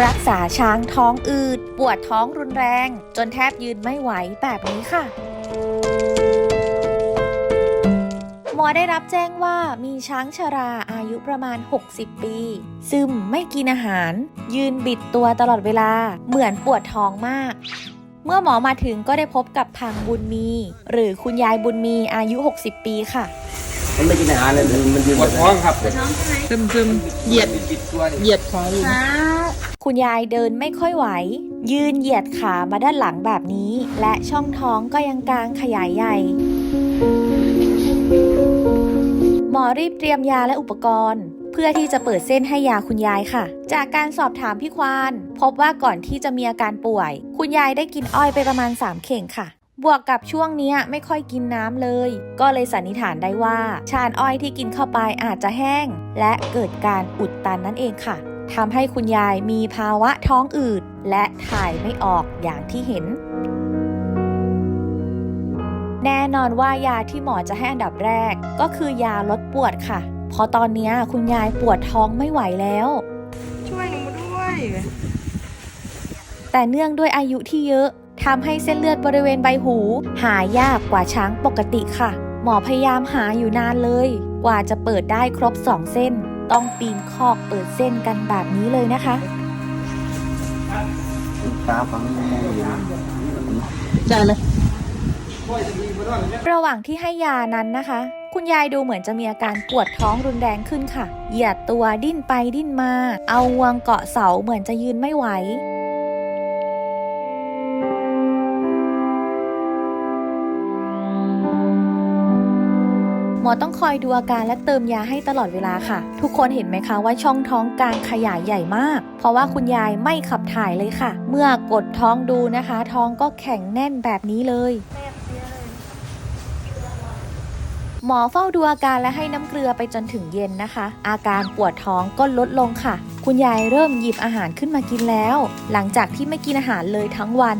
รักษาช้างท้องอืด ปวดท้องรุนแรง จนแทบยืนไม่ไหวแบบนี้ค่ะหมอได้รับแจ้งว่ามีช้างชราอายุประมาณ 60 ปี ซึมไม่กินอาหาร ยืนบิดตัวตลอดเวลา เหมือนปวดท้องมาก เมื่อหมอมาถึงก็ได้พบกับพังบุญมี หรือคุณยายบุญมีอายุ 60 ปีค่ะ มันไม่กินอาหารเลยมันมันยืนปวดท้องครับซึมซึมเหยียดบิดตัวนี่เหยียดขาอยู่คุณยายเดินไม่ค่อยไหว ยืนเหยียดขามาด้านหลังแบบนี้ และช่องท้องก็ยังกางขยายใหญ่ หมอรีบเตรียมยาและอุปกรณ์เพื่อที่จะเปิดเส้นให้ยาคุณยายค่ะ จากการสอบถามพี่ควาน พบว่าก่อนที่จะมีอาการป่วย คุณยายได้กินอ้อยไปประมาณ 3 เข่งค่ะ บวกกับช่วงเนี้ยไม่ค่อยกินน้ำเลย ก็เลยสันนิษฐานได้ว่า ชานอ้อยที่กินเข้าไปอาจจะแห้ง และเกิดการอุดตันนั่นเองค่ะทำให้คุณยายมีภาวะท้องอืด และถ่ายไม่ออกอย่างที่เห็น แน่นอนว่ายาที่หมอจะให้อันดับแรก ก็คือยาลดปวดค่ะ เพราะตอนเนี้ยคุณยายปวดท้องไม่ไหวแล้ว ช่วยหนูด้วย แต่เนื่องด้วยอายุที่เยอะ ทำให้เส้นเลือดบริเวณใบหู หายากกว่าช้างปกติค่ะ หมอพยายามหาอยู่นานเลย กว่าจะเปิดได้ครบ2เส้น ต้องปีนคอกเปิดเส้นกันแบบนี้เลยนะคะตาฟังมองอยู่ใช่ไหมระหว่างที่ให้ยานั้นนะคะ คุณยายดูเหมือนจะมีอาการปวดท้องรุนแรงขึ้นค่ะ เหยียดตัวดิ้นไปดิ้นมา เอางวงเกาะเสาเหมือนจะยืนไม่ไหว หมอต้องคอยดูอาการและเติมยาให้ตลอดเวลาค่ะ ทุกคนเห็นไหมคะว่าช่องท้องกลางขยายใหญ่มาก เพราะว่าคุณยายไม่ขับถ่ายเลยค่ะ เมื่อกดท้องดูนะคะ ท้องก็แข็งแน่นแบบนี้เลยหมอเฝ้าดูอาการและให้น้ำเกลือไปจนถึงเย็นนะคะ อาการปวดท้องก็ลดลงค่ะ คุณยายเริ่มหยิบอาหารขึ้นมากินแล้ว หลังจากที่ไม่กินอาหารเลยทั้งวัน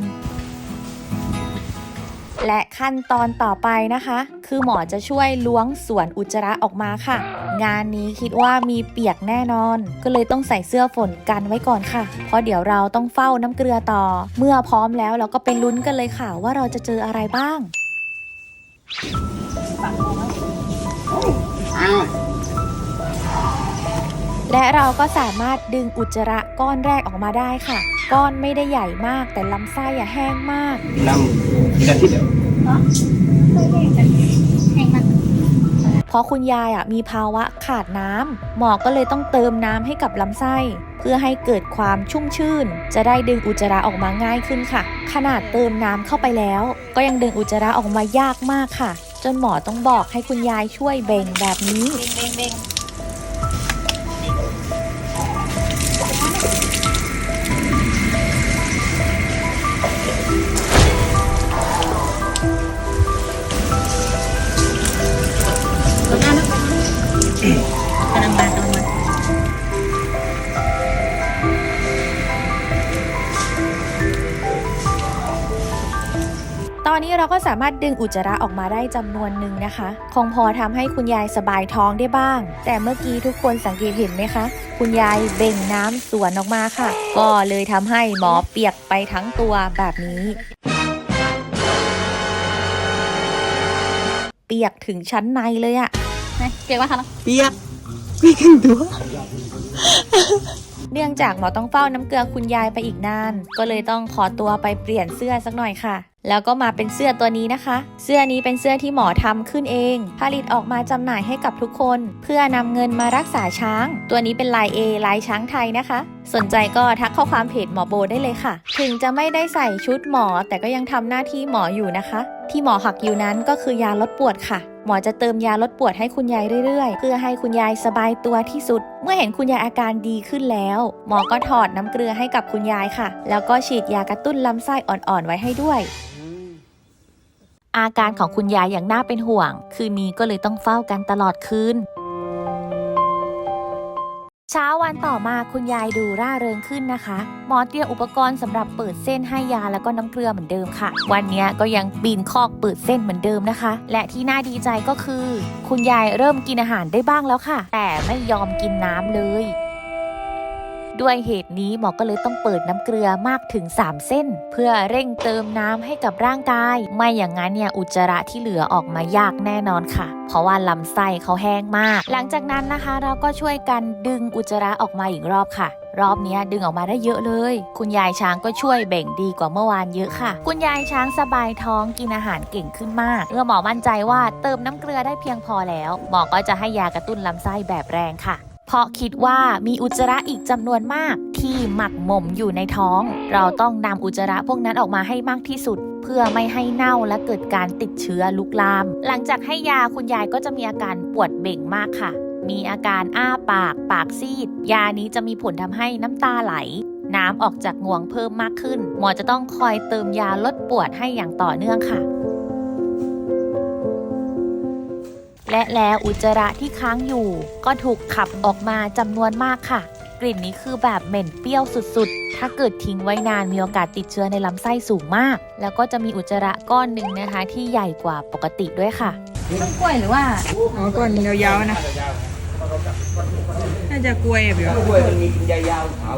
และขั้นตอนต่อไปนะคะ คือหมอจะช่วยล้วงส่วนอุจจาระออกมาค่ะ งานนี้คิดว่ามีเปียกแน่นอน ก็เลยต้องใส่เสื้อฝนกันไว้ก่อนค่ะ เพราะเดี๋ยวเราต้องเฝ้าน้ำเกลือต่อ เมื่อพร้อมแล้วเราก็ไปลุ้นกันเลยค่ะ ว่าเราจะเจออะไรบ้าง อ้าว และเราก็สามารถดึงอุจจาระก้อนแรกออกมาได้ค่ะ ก้อนไม่ได้ใหญ่มาก แต่ลำไส้อะแห้งมากนำกันที่เดียวเพราะคุณยายอะมีภาวะขาดน้ำหมอก็เลยต้องเติมน้ำให้กับลำไส้ เพื่อให้เกิดความชุ่มชื่น จะได้ดึงอุจจาระออกมาง่ายขึ้นค่ะ ขนาดเติมน้ำเข้าไปแล้ว ก็ยังดึงอุจจาระออกมายากมากค่ะ จนหมอต้องบอกให้คุณยายช่วยเบ่งแบบนี้ตัว อนนี้เราก็สามารถดึงอุจจาระออกมาได้จำนวนหนึ่งนะคะ คงพอทำให้คุณยายสบายท้องได้บ้าง แต่เมื่อกี้ทุกคนสังเกตเห็นไหมคะ คุณยายเบ่งน้ำสวนออกมาค่ะ ก็เลยทำให้หมอเปียกไปทั้งตัวแบบนี้เปียกถึงชั้นในเลยอะเก่งมากค่ะเปียกพี่ขึ้นตัวเนื่องจากหมอต้องเฝ้าน้ำเกลือคุณยายไปอีกนาน ก็เลยต้องขอตัวไปเปลี่ยนเสื้อสักหน่อยค่ะ แล้วก็มาเป็นเสื้อตัวนี้นะคะ เสื้อนี้เป็นเสื้อที่หมอทำขึ้นเอง ผลิตออกมาจำหน่ายให้กับทุกคน เพื่อนำเงินมารักษาช้าง ตัวนี้เป็นลาย A ลายช้างไทยนะคะ สนใจก็ทักข้อความเพจหมอโบได้เลยค่ะ ถึงจะไม่ได้ใส่ชุดหมอ แต่ก็ยังทำหน้าที่หมออยู่นะคะ ที่หมอหักอยู่นั้นก็คือยาลดปวดค่ะ หมอจะเติมยาลดปวดให้คุณยายเรื่อยๆ เพื่อให้คุณยายสบายตัวที่สุด เมื่อเห็นคุณยายอาการดีขึ้นแล้ว หมอก็ถอดน้ำเกลือให้กับคุณยายค่ะ แล้วก็ฉีดยากระตุ้นลำไส้อ่อนๆไว้ให้ด้วย อาการของคุณยายอย่างน่าเป็นห่วง คืนนี้ก็เลยต้องเฝ้ากันตลอดคืนเช้าวันต่อมาคุณยายดูร่าเริงขึ้นนะคะ หมอเตรียมอุปกรณ์สำหรับเปิดเส้นให้ยาแล้วก็น้ำเกลือเหมือนเดิมค่ะ วันนี้ก็ยังปีนคอกเปิดเส้นเหมือนเดิมนะคะ และที่น่าดีใจก็คือ คุณยายเริ่มกินอาหารได้บ้างแล้วค่ะ แต่ไม่ยอมกินน้ำเลย ด้วยเหตุนี้หมอก็เลยต้องเปิดน้ำเกลือมากถึง 3 เส้น เพื่อเร่งเติมน้ำให้กับร่างกาย ไม่อย่างนั้นเนี่ยอุจจาระที่เหลือออกมายากแน่นอนค่ะ เพราะว่าลำไส้เขาแห้งมาก หลังจากนั้นนะคะ เราก็ช่วยกันดึงอุจจาระออกมาอีกรอบค่ะรอบนี้ดึงออกมาได้เยอะเลย คุณยายช้างก็ช่วยแบ่งดีกว่าเมื่อวานเยอะค่ะ คุณยายช้างสบายท้องกินอาหารเก่งขึ้นมากเมื่อหมอมั่นใจว่าเติมน้ำเกลือได้เพียงพอแล้ว หมอก็จะให้ยากระตุ้นลำไส้แบบแรงค่ะ เพราะคิดว่ามีอุจจาระอีกจำนวนมากที่หมักหมมอยู่ในท้อง เราต้องนำอุจจาระพวกนั้นออกมาให้มากที่สุด เพื่อไม่ให้เน่าและเกิดการติดเชื้อลุกลาม หลังจากให้ยาคุณยายก็จะมีอาการปวดเบ่งมากค่ะ มีอาการอ้าปาก ปากซีด ยานี้จะมีผลทำให้น้ำตาไหล น้ำออกจากงวงเพิ่มมากขึ้น หมอจะต้องคอยเติมยาลดปวดให้อย่างต่อเนื่องค่ะ และแล้วอุจจาระที่ค้างอยู่ ก็ถูกขับออกมาจำนวนมากค่ะ กลิ่นนี้คือแบบเหม็นเปรี้ยวสุดๆ ถ้าเกิดทิ้งไว้นานมีโอกาสติดเชื้อในลำไส้สูงมาก แล้วก็จะมีอุจจาระก้อนหนึ่งนะคะ ที่ใหญ่กว่าปกติด้วยค่ะต้นกล้วยหรือว่าอ๋อก่อนยาวๆนะ น่าจะกล้วยอะพี่วะกล้วยมันมียาวๆขาว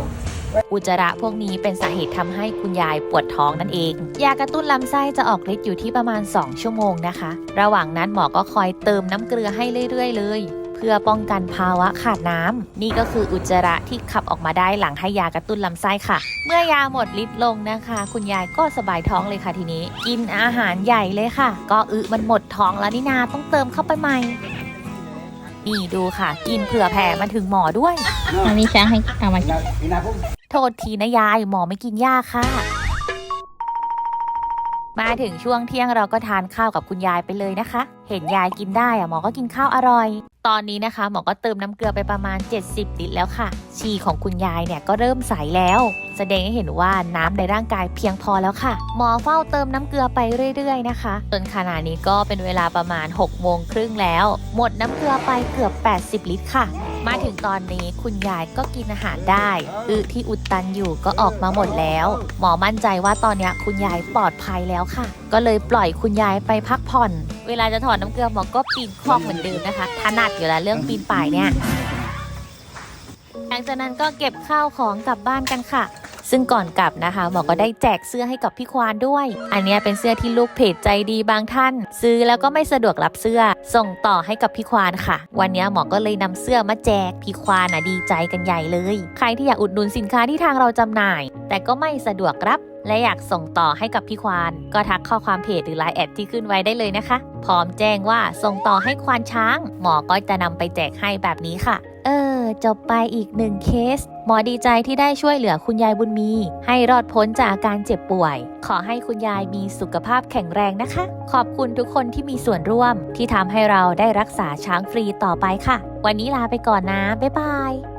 อุจจาระพวกนี้เป็นสาเหตุทำให้คุณยายปวดท้องนั่นเอง ยากระตุ้นลำไส้จะออกฤทธิ์อยู่ที่ประมาณ 2 ชั่วโมงนะคะ ระหว่างนั้นหมอก็คอยเติมน้ำเกลือให้เรื่อย ๆ เลยเพื่อป้องกันภาวะขาดน้ำนี่ก็คืออุจจาระที่ขับออกมาได้หลังให้ยากระตุ้นลำไส้ค่ะ เมื่อยาหมดฤทธิ์ลงนะคะ คุณยายก็สบายท้องเลยค่ะทีนี้ กินอาหารใหญ่เลยค่ะ ก็อึมันหมดท้องแล้วนี่นาต้องเติมเข้าไปใหม่นี่ดูค่ะ กินเผื่อแผ่มาถึงหมอด้วยอันนี้ช้างให้เอามาพี่น โทษทีนะยาย หมอไม่กินหญ้าค่ะ มาถึงช่วงเที่ยงเราก็ทานข้าวกับคุณยายไปเลยนะคะ เห็นยายกินได้อะหมอก็กินข้าวอร่อย ตอนนี้นะคะ หมอก็เติมน้ำเกลือไปประมาณ 70ลิตรแล้วค่ะ ฉี่ของคุณยายเนี่ยก็เริ่มใสแล้ว แสดงให้เห็นว่าน้ำในร่างกายเพียงพอแล้วค่ะ หมอเฝ้าเติมน้ำเกลือไปเรื่อยๆนะคะ จนขณะนี้ก็เป็นเวลาประมาณ6โมงครึ่งแล้ว หมดน้ำเกลือไปเกือบ 80 ลิตรค่ะ มาถึงตอนนี้คุณยายก็กินอาหารได้อึที่อุดตันอยู่ก็ออกมาหมดแล้ว หมอมั่นใจว่าตอนนี้คุณยายปลอดภัยแล้วค่ะ ก็เลยปล่อยคุณยายไปพักผ่อน เวลาจะถอดน้ำเกลือหมอก็ปีนคลองเหมือนเดิมนะคะถนัดอยู่แล้วเรื่องปีนป่ายเนี่ยหลังจากนั้นก็เก็บข้าวของกลับบ้านกันค่ะ ซึ่งก่อนกลับนะคะหมอก็ได้แจกเสื้อให้กับพี่ควานด้วย อันนี้เป็นเสื้อที่ลูกเพจใจดีบางท่าน ซื้อแล้วก็ไม่สะดวกรับเสื้อ ส่งต่อให้กับพี่ควานค่ะ วันนี้หมอก็เลยนำเสื้อมาแจกพี่ควานอะดีใจกันใหญ่เลย ใครที่อยากอุดหนุนสินค้าที่ทางเราจำหน่าย แต่ก็ไม่สะดวกรับและอยากส่งต่อให้กับพี่ควาน ก็ทักข้อความเพจหรือไลน์แอดที่ขึ้นไว้ได้เลยนะคะ พร้อมแจ้งว่าส่งต่อให้ควานช้าง หมอก็จะนำไปแจกให้แบบนี้ค่ะ เออ อจบไปอีกหนึ่งเคส หมอดีใจที่ได้ช่วยเหลือคุณยายบุญมี ให้รอดพ้นจากอาการเจ็บป่วย ขอให้คุณยายมีสุขภาพแข็งแรงนะคะ ขอบคุณทุกคนที่มีส่วนร่วม ที่ทำให้เราได้รักษาช้างฟรีต่อไปค่ะ วันนี้ลาไปก่อนนะ บ๊ายบาย